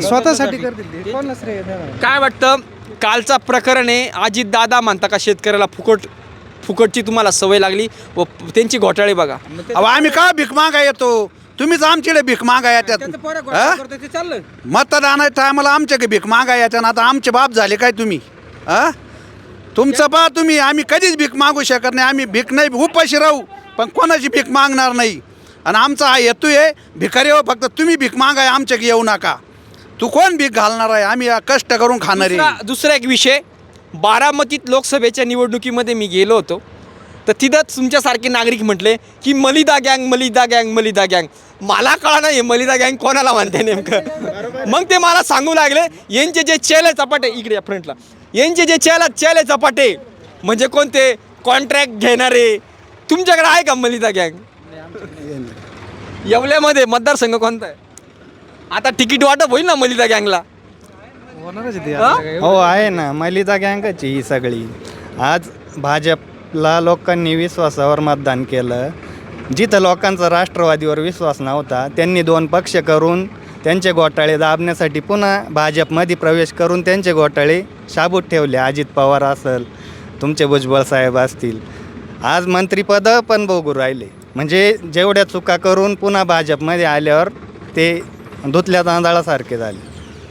स्वतःसाठी करतील ते कोणाला श्रेय देणार? काय वाटतं? कालचा प्रकरण आहे अजित दादा म्हणता का शेतकऱ्याला फुकट फुकटची तुम्हाला सवय लागली व त्यांची घोटाळे बघा. अहो आम्ही का भीक मागा येतो? तुम्हीच आमच्याकडे भीक मागा येतात. हा? मतदानाच्या टायमाला आमच्याकडे भीक मागा येतात आता आमचे बाप झाले काय तुम्ही? हा? तुमचं बा तुम्ही आम्ही कधीच भीक मागू शकत नाही आम्ही भीक नाही उपाशी राहू पण कोणाची भीक मागणार नाही. आणि आमचा हा हेतू आहे भिकारी हो फक्त तुम्ही भीक मागाय आमच्याकडे येऊ नका. तू कोण भीक घालणार आहे? आम्ही कष्ट करून खाणार दुसरा दुसरा एक विषय बारामतीत लोकसभेच्या निवडणुकीमध्ये मी गेलो होतो. तर तिथंच तुमच्यासारखे नागरिक म्हटले की मलिदा गँग मलिदा गँग मलिदा गँग. मला कळा नाही मलिदा गँग कोणाला म्हणते नेमकं? मग ते मला सांगू लागले यांचे जे चेले चपाटे इकडे या फ्रंटला. यांचे जे चेला चेले चपाटे म्हणजे कोणते? कॉन्ट्रॅक्ट घेणारे. तुमच्याकडे आहे का मलिदा गँग? येवल्यामध्ये मतदारसंघ कोणता आहे? आता तिकीट वाटप होईल ना मलिदा गँगला? हा? हो आहे ना. मलिदा गँगच ही सगळी. आज भाजपला लोकांनी विश्वासावर मतदान केलं. जिथं लोकांचा राष्ट्रवादीवर विश्वास नव्हता त्यांनी दोन पक्ष करून त्यांचे घोटाळे दाबण्यासाठी पुन्हा भाजपमध्ये प्रवेश करून त्यांचे घोटाळे शाबूत ठेवले. अजित पवार असेल तुमचे भुजबळ साहेब असतील. आज मंत्रिपदं पण बघू राहिले. म्हणजे जेवढ्या चुका करून पुन्हा भाजपमध्ये आल्यावर ते धुतल्या तांदळासारखे झाले.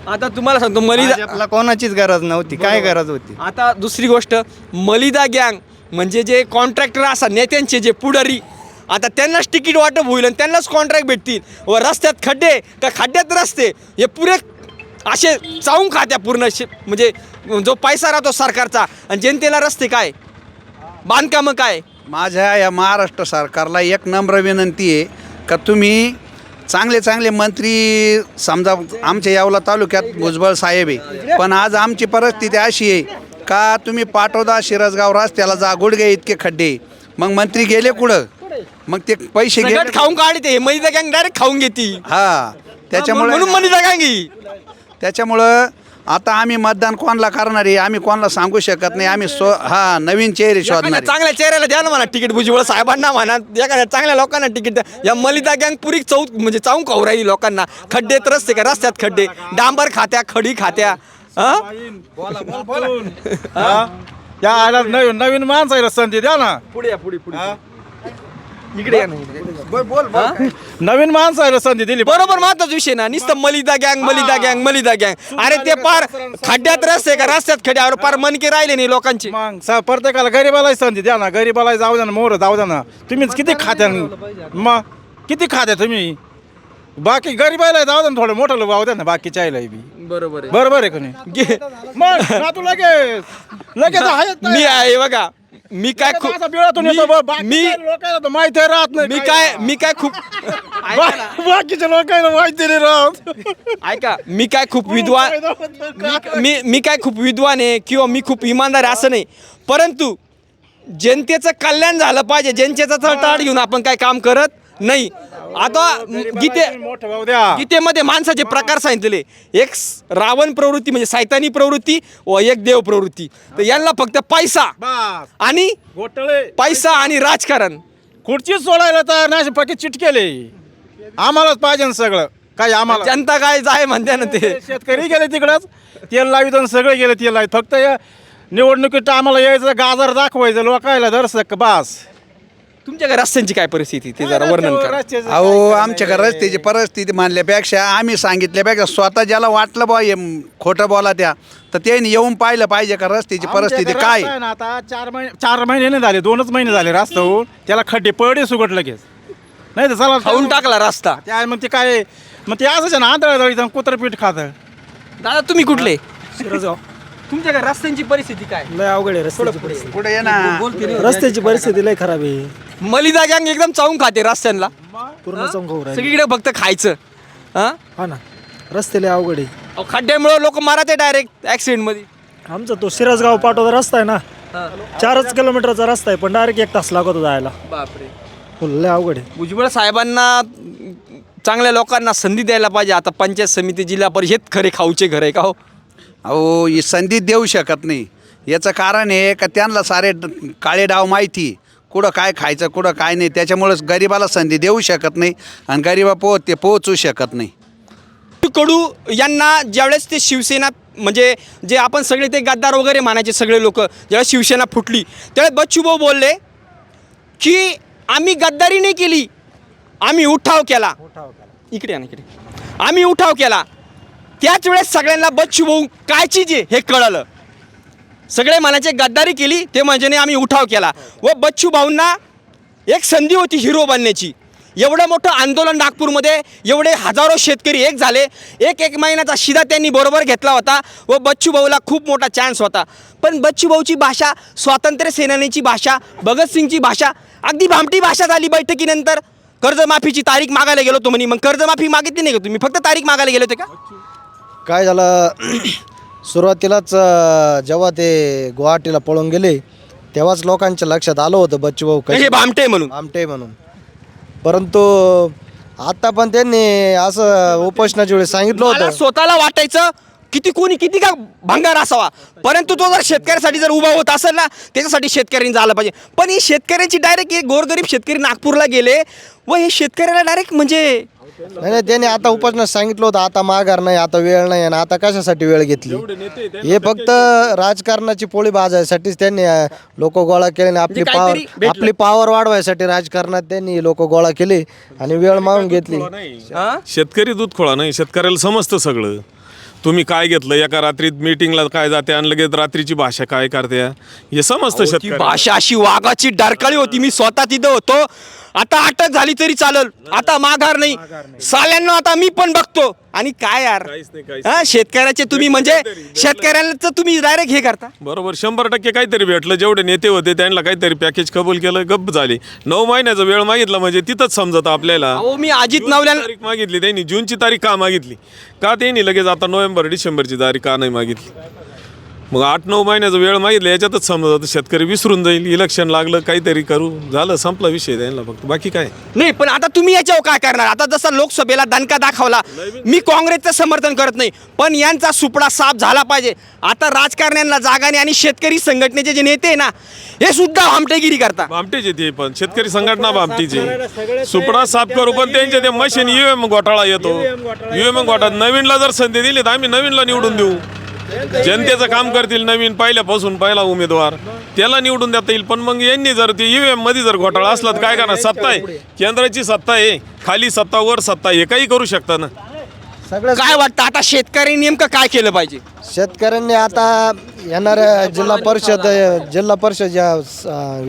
आता तुम्हाला सांगतो मलिदा भाजपला कोणाचीच गरज नव्हती काय गरज होती? आता दुसरी गोष्ट मलिदा गँग म्हणजे जे कॉन्ट्रॅक्टर असतात नेत्यांचे जे पुढारी आता त्यांनाच तिकीट वाटप होईल आणि त्यांनाच कॉन्ट्रॅक्ट भेटतील. व रस्त्यात खड्डे का खड्ड्यात रस्ते हे पुरे असे चावून खात्या पूर्ण शे- म्हणजे जो पैसा राहतो सरकारचा आणि जनतेला रस्ते काय? बांधकामं काय? माझ्या या महाराष्ट्र सरकारला एक नम्र विनंती आहे का तुम्ही चांगले चांगले मंत्री समजा आमच्या यावला तालुक्यात भुजबळ साहेब आहे. पण आज आमची परिस्थिती अशी आहे का तुम्ही पाटोदा शिरसगाव रस्त्याला जा गुडघे इतके खड्डे मग मंत्री गेले कुठं? मग ते पैसे गेले. खाऊन काढते मलिदा गँग डायरेक्ट खाऊन घेते. हा त्याच्यामुळे म्हणून मलिदा गँग त्याच्यामुळं आता आम्ही मतदान कोणाला करणार आहे आम्ही कोणाला सांगू शकत नाही आम्ही स्व हा नवीन चेहरे शोधणार एखाद्या आहे. चांगल्या चेहऱ्याला द्या ना म्हणा तिकीट भुजबळ साहेबांना म्हणा एखाद्या चांगल्या लोकांना तिकीट द्या. या मलिदा गँग पुरी चौ म्हणजे चावून खाऊ राहिली लोकांना खड्डेत रस्ते का? रस्त्यात खड्डे. डांबर खात्या खडी खात्या. हा? या आला नवीन नवीन माणसाला संधी द्या ना. पुढे या पुढे पुढे. इकडे या ना इकडे. नवीन माणसाला संधी दिली. बरोबर महत्त्वाचा विषय ना. नुसतं मलिदा गँग मलिदा गँग मलिदा गँग. अरे ते पार खड्ड्यात रस्ते का? रस्त्यात खड्डे अरे पार मनके राहिले नाही लोकांचे. मग सा प्रत्येकाला गरीबाला संधी द्या ना. गरीबाला जाऊ द्या ना मोर जाऊ द्या ना. तुम्हीच किती खात्या मग किती खात्या तुम्ही? बाकी गरीबाला जाऊ द्या ना थोडं मोठं जाऊ द्या ना बाकीच्या आईला बी. बरोबर बरोबर आहे का नाही? मग ना तू लगेच लगेच आहेच ना. मी आहे बघा. मी काय खूप असा बिळातून येतो बा, मी लोकांना तर माहिती राहत नाही मी काय. मी काय खूप बा- बाकीच्या लोकांना माहिती नाही राहत. ऐका. मी काय खूप विद्वान मी मी मी काय खूप विद्वान आहे किंवा मी खूप इमानदार आहे असं नाही. परंतु जनतेचं कल्याण झालं पाहिजे. जनतेचा तळतळ घेऊन आपण काय काम करत नाही. आता गीते मोठं भाऊ द्या. गीतेमध्ये माणसाचे प्रकार सांगितलेले. एक स- रावण प्रवृत्ती म्हणजे सैतानी प्रवृत्ती व एक देव प्रवृत्ती. तर यांना फक्त पैसा बस. आणि घोटाळे पैसा आणि राजकारण. खुर्चीच सोडायला तर नाही पक्के चिटकेले. आम्हालाच पाहिजे ना सगळं. काय आम्हाला जनता काय जाय म्हणते ना ते. शेतकरी गेले तिकडंच. तेल लावित आणि सगळे गेले तेल लावित. फक्त या निवडणुकीत आम्हाला यायचं गाजर दाखवायचं लोकायला दर्शक बास. तुमच्याकडे रस्त्यांची काय परिस्थिती ते जरा वर्णन करा. अहो काय आमच्या करणार रस्त्याची परिस्थिती मानल्यापेक्षा आम्ही सांगितल्यापेक्षा स्वतः ज्याला वाटलं बा हे खोटं बोला त्या तर त्यांनी येऊन पाहिलं पाहिजे का रस्त्याची परिस्थिती काय? आता चार महिने चार महिने नाही झाले दोनच महिने झाले रस्ता होऊन त्याला खड्डे पडे सुगट लगेच नाही तर चला खाऊन टाकला रस्ता. त्या मग ते काय मग ते असंच आहे ना आंधळा जळीत कुत्र पीठ खातं. दादा तुम्ही कुठले? शिरसगाव तुमच्याकडे रस्त्यांची परिस्थिती काय? लय अवघड आहे रस्त्याची परिस्थिती. पुढे ये ना. रस्त्याची परिस्थिती लय खराब आहे. मलिदा गँग एकदम चावून खाते रस्त्यांना. पूर्ण चौंक राहील. सगळीकडे फक्त खायचं. हा? हा ना. रस्ते लय अवघड आहे. अहो, खड्ड्यामुळे लोक मारते डायरेक्ट ऍक्सिडेंटमध्ये. आमचा तो शिरसगाव पाठवता रस्ता आहे ना चारच किलोमीटरचा रस्ता आहे पण डायरेक्ट एक तास लागतो जायला. बापरे. फुल लय अवघड आहे. भुजबळ साहेबांना चांगल्या लोकांना संधी द्यायला पाहिजे. आता पंचायत समिती जिल्हा परिषद खरे खाऊचे घर आहे का हो? अहो ही संधी देऊ शकत नाही. याचं कारण आहे का त्यांना सारे ड- काळे डाव माहिती. कुठं काय खायचं कुठं काय नाही त्याच्यामुळेच गरिबाला संधी देऊ शकत नाही आणि गरिबा पो ते पोहोचू शकत नाही. कडू यांना ज्यावेळेस ते शिवसेना म्हणजे जे आपण सगळे ते गद्दार वगैरे मानायचे सगळे लोक ज्यावेळेस शिवसेना फुटली त्यावेळेस बच्चूभाऊ बोलले की आम्ही गद्दारी नाही केली आम्ही उठाव केला. इकडे ना इकडे. आम्ही उठाव केला. त्याच वेळेस सगळ्यांना बच्चूभाऊ काय चीज आहे हे कळलं. सगळे मनाचे गद्दारी केली ते म्हणजे आम्ही उठाव केला. व बच्चू भाऊंना एक संधी होती हिरो बनण्याची. एवढं मोठं आंदोलन नागपूरमध्ये एवढे हजारो शेतकरी एक झाले. एक एक महिन्याचा शिदा त्यांनी बरोबर घेतला होता व बच्चू भाऊला खूप मोठा चान्स होता. पण बच्चू भाऊची भाषा स्वातंत्र्य सेनानीची भाषा भगतसिंगची भाषा अगदी भामटी भाषा झाली बैठकीनंतर. कर्जमाफीची तारीख मागायला गेलो होतो म्हणे. मग कर्जमाफी मागितली नाही का तुम्ही? फक्त तारीख मागायला गेले होते का? काय झालं? सुरुवातीलाच अं, जेव्हा ते गुवाहाटीला पळून गेले तेव्हाच लोकांच्या लक्षात आलं होतं बच्चूभाऊ हे कसे भामटे म्हणून. आमटे म्हणून. परंतु आता पण त्यांनी असं उपोषणाच्या वेळी सांगितलं मला होतं. स्वतःला वाटायचं किती कोणी किती का भंगार असावा. परंतु तो जर शेतकऱ्यासाठी जर उभा होत असेल ना त्याच्यासाठी शेतकऱ्यांनी झालं पाहिजे. पण ही शेतकऱ्यांची डायरेक्ट गोरगरीब शेतकरी नागपूरला गेले व हे शेतकऱ्याला डायरेक्ट म्हणजे नाही नाही त्यांनी आता उपोषणात सांगितलं होतं आता माघार नाही आता वेळ नाही आणि आता कशासाठी वेळ घेतली? हे फक्त राजकारणाची पोळी बाजायसाठीच त्यांनी लोक गोळा केले आणि आपली म्हणजे पावर भेटलं. आपली पावर वाढवायसाठी राजकारणात त्यांनी लोक गोळा केले आणि वेळ मागून घेतली. हा? शेतकरी दूध खोळा नाही शेतकऱ्याला समजतं सगळं. तुम्ही काय घेतलं? एका रात्रीत मीटिंगला काय जाते आणि लगेच रात्रीची भाषा काय करते? हे समजतं ती शेतकरी भाषा अशी वाघाची डरकाळी होती. मी स्वतः तिथं होतो. आता अटक झाली तरी चालल. आता माघार नाही. साल्यांना आता मी पण बघतो. आणि काय यार? काहीच नाही, काहीच हा शेतकऱ्याचे तुम्ही म्हणजे शेतकऱ्यांचं तुम्ही डायरेक्ट हे करता. बरोबर शंभर टक्के काहीतरी भेटलं. जेवढे नेते होते त्यांना काहीतरी पॅकेज कबूल केलं गप्प झाले. नऊ महिन्याचा वेळ मागितला म्हणजे तिथंच समजत आपल्याला. अहो मी अजित जूनची नवल्याला तारीख मागितली त्यांनी. जूनची तारीख का मागितली? का त्यांनी लगेच आता नोव्हेंबर डिसेंबरची तारीख का नाही मागितली? मग आठ नऊ महिन्याचा वेळ मागितला याच्यातच समजत होतं शेतकरी विसरून जाईल इलेक्शन लागलं काहीतरी करू. झालं संपला विषय त्यांना फक्त. बाकी काय? नाही पण आता तुम्ही याच्यावर काय करणार? आता जसा लोकसभेला दणका दाखवला मी काँग्रेसचं समर्थन करत नाही पण यांचा सुपडा साफ झाला पाहिजे. आता राजकारण्यांना जागाने आणि शेतकरी संघटनेचे जे नेते आहे ना हे सुद्धा आमटेगिरी करता भामटेचे ते पण शेतकरी संघटना भामटीचे. सुपडा साफ करू पण त्यांचे ते मशीन युएम घोटाळा येतो. युएम घोटाळा नवीनला जर संधी दिली तर आम्ही नवीनला निवडून देऊ. जनतेचं काम करतील नवीन पहिल्यापासून पहिला उमेदवार. त्याला निवडून देता येईल. पण मग यांनी जर ते ईव्हीएममध्ये जर घोटाळा असला तर काय करणार? सत्ता आहे. केंद्राची सत्ता आहे. खाली सत्ता वर सत्ता हे काही करू शकता ना? सगळं काय वाटतं? आता शेतकऱ्यांनी नेमकं काय केलं पाहिजे? शेतकऱ्यांनी आता येणाऱ्या जिल्हा परिषद जिल्हा परिषद ज्या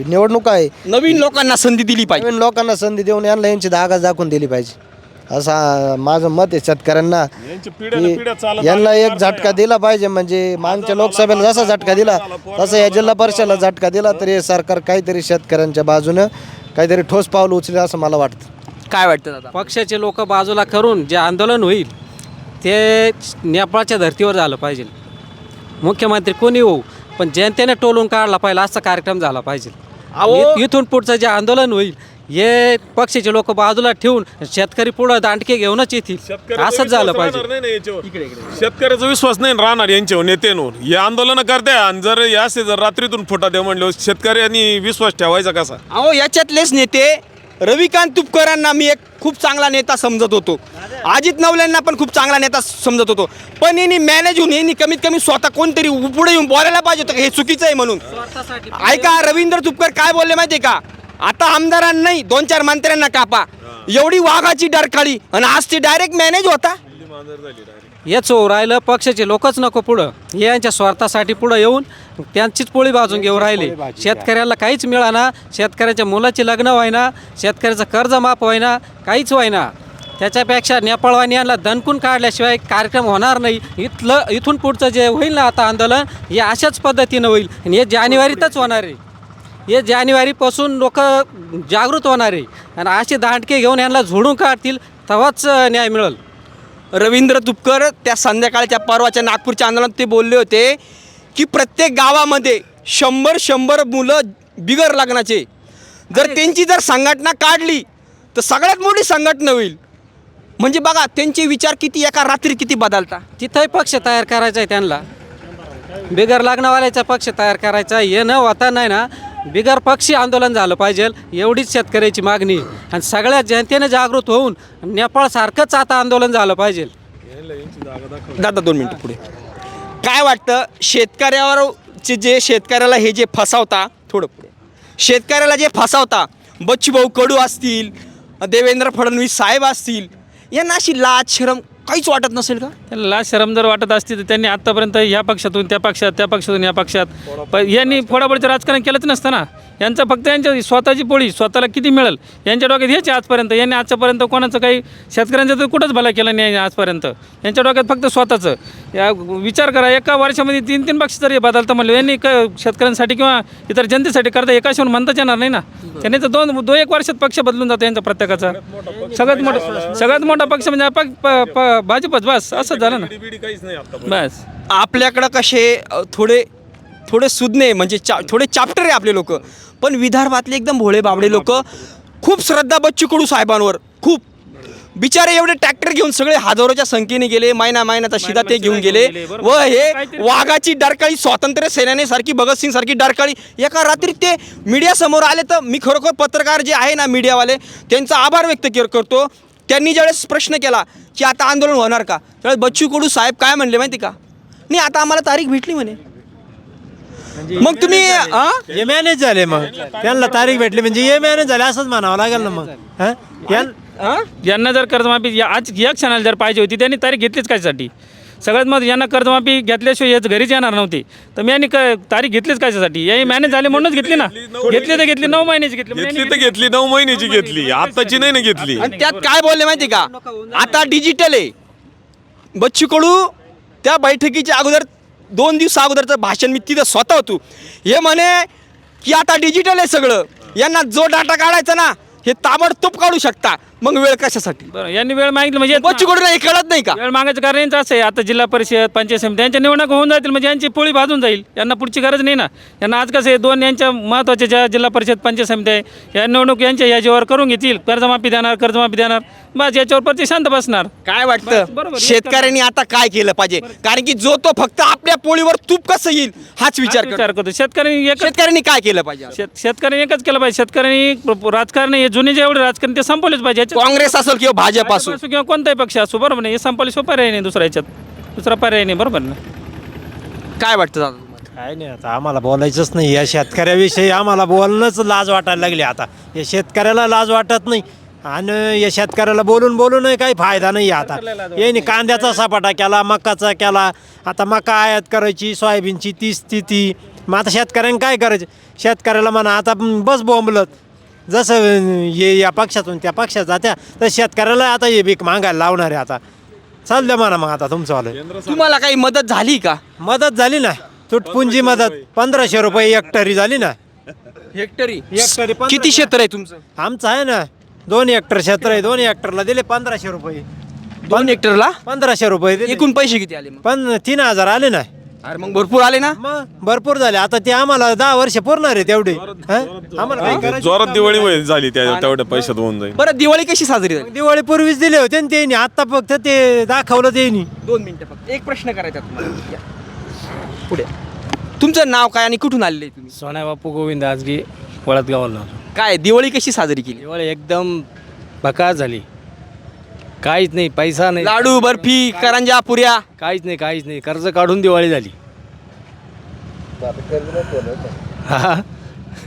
निवडणूक आहे. नवीन लोकांना संधी दिली पाहिजे. नवीन लोकांना संधी देऊन यांना यांची धागा दाखवून दिली पाहिजे. असं माझं मत आहे शेतकऱ्यांना. यांची पिढ्यानं पिढ्या की चालत यांना एक झटका दिला पाहिजे म्हणजे मागच्या लोकसभेला जसा झटका दिला तसं या जिल्हा परिषदेला झटका दिला तरी हे सरकार काहीतरी शेतकऱ्यांच्या बाजूनं काहीतरी ठोस पाऊल उचलेल असं मला वाटतं. काय वाटतं दादा? पक्षाचे लोक बाजूला करून जे आंदोलन होईल ते नेपाळच्या धर्तीवर झालं पाहिजे. मुख्यमंत्री कोणी होऊ पण जनतेने टोलून काढला पाहिजे असा कार्यक्रम झाला पाहिजे. अहो. इथून पुढचं जे आंदोलन होईल हे पक्षाचे लोक बाजूला ठेवून शेतकरी पुढं दांडके घेऊनच येतील. शेतकऱ्याचा असंच झालं विश्वास पाहिजे. नाही ना याच्यावर. शेतकऱ्याचा विश्वास नाही राहणार यांच्यावर नेत्यांवर. हे आंदोलन करते आणि जर हे असे जर रात्रीतून फुटा दे म्हणले शेतकऱ्यांनी विश्वास ठेवायचा कसा? अहो याच्यातलेच नेते रविकांत तुपकरांना मी एक खूप चांगला नेता समजत होतो. अजित नवल्यांना पण खूप चांगला नेता समजत होतो. पण यांनी मॅनेज होऊन यांनी कमीत कमी स्वतः कोणतरी पुढे येऊन बोलायला पाहिजे होतं हे चुकीचं आहे म्हणून. ऐका रवींद्र तुपकर काय बोलले माहितीये का? आता आमदारांना नाही दोन चार मंत्र्यांना कापा. एवढी वाघाची डरकाळी. आणि आज ती डायरेक्ट मॅनेज होता. हेच होऊ राहिलं पक्षाचे लोकच नको पुढं. हे यांच्या स्वार्थासाठी पुढं येऊन त्यांचीच पोळी बाजून घेऊन राहिले. शेतकऱ्याला काहीच मिळाना शेतकऱ्याच्या मुलाची लग्न व्हायना शेतकऱ्याचं कर्ज माफ व्हायना काहीच व्हायना. त्याच्यापेक्षा नेपाळवाणी यांना दणकून काढल्याशिवाय कार्यक्रम होणार नाही. इथलं इथून पुढचं जे होईल ना आता आंदोलन हे अशाच पद्धतीनं होईल. आणि हे जानेवारीतच होणार आहे. हे जानेवारीपासून लोक जागृत होणार आहे. आणि असे दांडके घेऊन यांना झोडून काढतील तेव्हाच न्याय मिळेल. रवींद्र तुपकर त्या संध्याकाळच्या परवाच्या नागपूरच्या आंदोलनात ते बोलले होते की प्रत्येक गावामध्ये शंभर शंभर मुलं बिगर लग्नाचे. जर त्यांची जर संघटना काढली तर सगळ्यात मोठी संघटना होईल. म्हणजे बघा त्यांचे विचार किती एका रात्री किती बदलता? तिथंही पक्ष तयार करायचा आहे त्यांना. बिगर लग्नवाल्याचा पक्ष तयार करायचा आहे. हे न होता नाही ना बिगर पक्षी आंदोलन झालं पाहिजे. एवढीच शेतकऱ्याची मागणी. आहे. आणि सगळ्या जनतेने जागृत होऊन नेपाळसारखंच आता आंदोलन झालं पाहिजे. दादा दोन मिनटं पुढे. काय वाटतं शेतकऱ्यावरचे जे शेतकऱ्याला हे जे फसावता थोडं पुढे. शेतकऱ्याला जे फसावता बच्चूभाऊ कडू असतील देवेंद्र फडणवीस साहेब असतील यांना अशी लाज शरम काहीच वाटत नसेल का? त्यांना लाज शरम जर वाटत असती तर त्यांनी आत्तापर्यंत ह्या पक्षातून त्या पक्षात त्या पक्षातून या पक्षात. प यांनी फोडाफोडीचं राजकारण केलंच नसतं ना. यांचं फक्त यांच्या स्वतःची पोळी स्वतःला किती मिळेल? यांच्या डोक्यात हेच आहे आजपर्यंत. यांनी आजच्यापर्यंत कोणाचं काही शेतकऱ्यांचं तर कुठंच भला केलं नाही आजपर्यंत. यांच्या डोक्यात फक्त स्वतःचं. या विचार करा एका वर्षामध्ये तीन तीन पक्ष जरी बदलतं म्हणलं. यांनी क शेतकऱ्यांसाठी किंवा इतर जनतेसाठी करता एकाशिवाय म्हणताच येणार नाही ना? त्यांनी तर दोन दोन एक वर्षात पक्ष बदलून जातो यांचा प्रत्येकाचा. सगळ्यात मोठा सगळ्यात मोठा पक्ष म्हणजे प- प- प- भाजपच. बस असंच झालं ना. काहीच नाही आता बस. आपल्याकडं कसे थोडे थोडे सुज्ञे म्हणजे चा थोडे चाप्टर आहे आपले लोक. पण विदर्भातले एकदम भोळे बाबडे लोक खूप श्रद्धा बच्चू कडू साहेबांवर खूप. बिचारे एवढे ट्रॅक्टर घेऊन सगळे हजारोच्या संख्येने गेले महिना महिन्याचा शिदा ते घेऊन गेले. व हे वाघाची डरकाळी स्वातंत्र्य सेनानी सारखी भगतसिंग सारखी डरकाळी. एका रात्री ते मीडिया समोर आले तर मी खरोखर पत्रकार जे आहे ना मीडियावाले त्यांचा आभार व्यक्त करतो. त्यांनी ज्यावेळेस प्रश्न केला की आता आंदोलन होणार का? त्यावेळेस बच्चू कडू साहेब काय म्हणले माहिती का? नाही आता आम्हाला तारीख भेटली म्हणे. मग तुम्ही हा? हे मॅनेज झाले. मग. त्यांना तारीख भेटली म्हणजे हे मॅनेज झाले असंच म्हणावं लागेल ना मग. हा? यां- हा? यांना जर कर्जमाफी या- आज या क्षणाला जर पाहिजे होती त्यांनी तारीख घेतलीच कशासाठी? सगळ्यात मग यांना कर्जमाफी घेतल्याशिवाय याच घरीच येणार नव्हती. तर मी यांनी क- तारीख घेतलीच कशासाठी? याही मॅनेज झाले म्हणूनच घेतली ना. घेतली तर घेतली नऊ महिन्याची घेतली. घेतली यांनी तर घेतली. नऊ महिन्याची घेतली. आताची नाही ना घेतली. आणि त्यात काय बोलले माहिती का? आता डिजिटल आहे. बच्चू कडू त्या बैठकीच्या अगोदर दोन दिवसा अगोदरचं भाषण मी तिथं स्वतः होतो. हे म्हणे की आता डिजिटल आहे सगळं. यांना जो डाटा काढायचा ना हे ताबडतोब काढू शकता. मग वेळ कशासाठी? बरं यांनी वेळ मागितली म्हणजे बच्चू कडूला हे कळत नाही का? वेळ मागायचं कारण यांचं असं आहे आता जिल्हा परिषद पंचायत समिती यांच्या निवडणुका होऊन जातील म्हणजे यांची पोळी भाजून जाईल यांना पुढची गरज नाही ना. यांना आज कसं आहे दोन यांच्या महत्त्वाच्या ज्या जिल्हा परिषद पंचायत समिती आहे या निवडणूक यांच्या याच्यावर करून घेतील कर्जमाफी देणार कर्जमाफी देणार बस याच्यावर प्रति शांत बसणार. काय बस, बरोबर. वाटतं शेतकऱ्यांनी आता काय केलं पाहिजे? कारण की जो तो फक्त आपल्या पोळीवर तूप कसं येईल हाच विचार विचार करतो. शेतकऱ्यांनी एकच शेतकऱ्यांनी काय केलं पाहिजे? शेत शेतकऱ्यांनी एकच केलं पाहिजे. शेतकऱ्यांनी राजकारण हे जुने जे एवढे राजकारण ते संपवलेच पाहिजे. काँग्रेस असेल किंवा भाजप असो. असो किंवा कोणताही पक्ष असो बरोबर नाही हे संपवल्याशिवाय पर्याय नाही दुसऱ्या याच्यात दुसरा पर्याय नाही बरोबर ना? काय वाटतं दादा तुम्हाला? काय नाही आता आम्हाला बोलायचंच नाही. या शेतकऱ्याविषयी आम्हाला बोलणंच लाज वाटायला लागली आता. या शेतकऱ्याला लाज वाटत नाही. आणि या शेतकऱ्याला बोलून बोलून काही फायदा नाही आता. यांनी कांद्याचा सपाटा केला मकाचा केला. आता मका आयात करायची सोयाबीनची ती स्थिती. मग आता शेतकऱ्यांनी काय करायचं? शेतकऱ्याला म्हणा आता बस बोंबलत. जसं ये या पक्षातून त्या पक्षात जात्या तर शेतकऱ्याला आता हे भीक मागायला लावणार आहे आता. चाललं म्हणा मग आता तुमचं वालं. तुम्हाला काही मदत झाली का? मदत झाली ना. तुटपुंजी मदत पंधराशे रुपये हेक्टरी झाली ना. हेक्टरी? हेक्टरी पंधरा- किती क्षेत्र आहे तुमचं? आमचं आहे ना दोन हेक्टर क्षेत्र आहे दोन हेक्टरला दिले पंधराशे रुपये. दोन हेक्टरला? पंधराशे रुपये दिले. एकूण पैसे किती आले मग? पण तीन हजार आले ना. अरे मग भरपूर आले ना? भरपूर झाले. आता ते आम्हाला दहा वर्ष पुरणार आहे तेवढे. हं? आम्हाला करायचं? जोरात दिवाळी झाली त्या तेवढ्या पैशात होऊन जाईल. बरं दिवाळी कशी साजरी झाली? दिवाळी पूर्वीच दिले होते ना त्यांनी. आता फक्त ते दाखवलं त्यांनी. दोन मिनिटं फक्त. एक प्रश्न करायचा तुम्हाला. या. पुढे. तुमचं नाव काय आणि कुठून आलेले तुम्ही? सोन्या बापू गोविंद आजगी वळत गावाला काय दिवाळी कशी साजरी केली? दिवाळी एकदम बकास झाली. काहीच नाही पैसा नाही. लाडू बर्फी करंजा पुऱ्या. काहीच नाही काहीच नाही. कर्ज काढून दिवाळी झाली. हा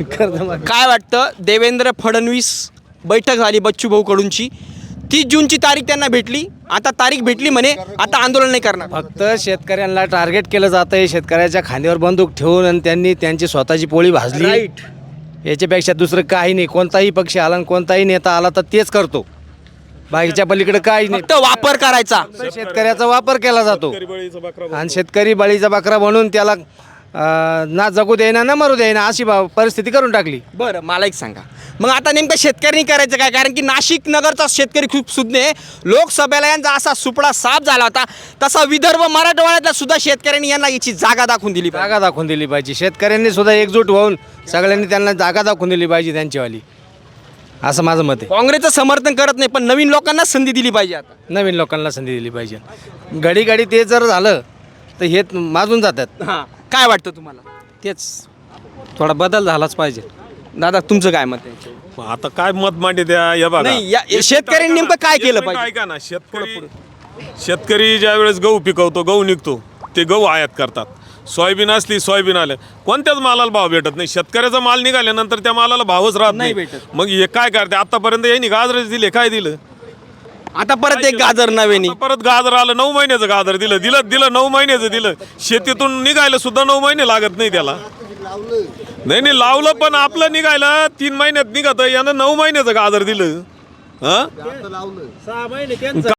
कर्ज माफ- काय वाटतं? देवेंद्र फडणवीस बैठक झाली बच्चू भाऊ कडूंची. तीस जूनची तारीख त्यांना भेटली. आता तारीख भेटली म्हणे आता आंदोलन नाही करणार. फक्त शेतकऱ्यांना टार्गेट केलं जात आहे शेतकऱ्याच्या खांद्यावर बंदूक ठेवून आणि त्यांनी त्यांची स्वतःची पोळी भाजली. याच्यापेक्षा दुसरं काही नाही. कोणताही पक्ष आला आणि कोणताही नेता आला तर तेच करतो. बाकीच्या पलीकडे काही नाही. फक्त वापर करायचा. शेतकऱ्याचा वापर केला जातो. आणि शेतकरी बळीचा बकरा म्हणून त्याला अं, ना जगू देईना ना मरू देईना अशी भाव- परिस्थिती करून टाकली. बरं मला एक सांगा. मग आता नेमकं शेतकऱ्यांनी करायचं काय? कारण की नाशिक नगरचा शेतकरी खूप सुज्ञ आहे. लोकसभेला यांचा असा सुपडा साफ झाला होता. तसा विदर्भ मराठवाड्यातल्या सुद्धा शेतकऱ्यांनी यांना याची जागा दाखवून दिली पाहिजे. जागा दाखवून दिली पाहिजे. शेतकऱ्यांनी सुद्धा एकजूट होऊन सगळ्यांनी त्यांना जागा दाखवून दिली पाहिजे त्यांचीवाली. असं माझं मत आहे. काँग्रेसचं समर्थन करत नाही पण नवीन लोकांना संधी दिली पाहिजे आता. नवीन लोकांना संधी दिली पाहिजे. घडी घडी ते जर झालं तर हे माजून जातात. हां. काय वाटतं तुम्हाला? तेच. थोडा बदल झालाच पाहिजे. दादा तुमचं काय मत आहे? आता काय मत मांडी द्या या बघा. नाही, या- शेतकऱ्यांनी नेमकं काय केलं पाहिजे? ऐका ना. शेतकरी शेतकरी ज्या वेळेस गहू पिकवतो गहू निघतो ते गहू आयात करतात. सोयाबीन असली सोयाबीन आलं. कोणत्याच मालाला भाव भेटत नाही. शेतकऱ्याचा माल निघाल्यानंतर त्या मालाला भावच राहत नाही भेटत. मग हे काय करते? आतापर्यंत यांनी गाजरच दिले. काय दिलं? आता परत एक गाजर नव्याने. आता परत गाजर आलं. नऊ महिन्याचं गाजर दिलं. दिलं दिलं नऊ महिन्याचं दिलं. शेतीतून निघायला सुद्धा नऊ महिने लागत नाही त्याला. नाही नाही लावलं पण आपलं निघायला तीन महिन्यात निघत. यानं नऊ महिन्याचं गाजर दिलं. हा? सहा महिने त्यांचं.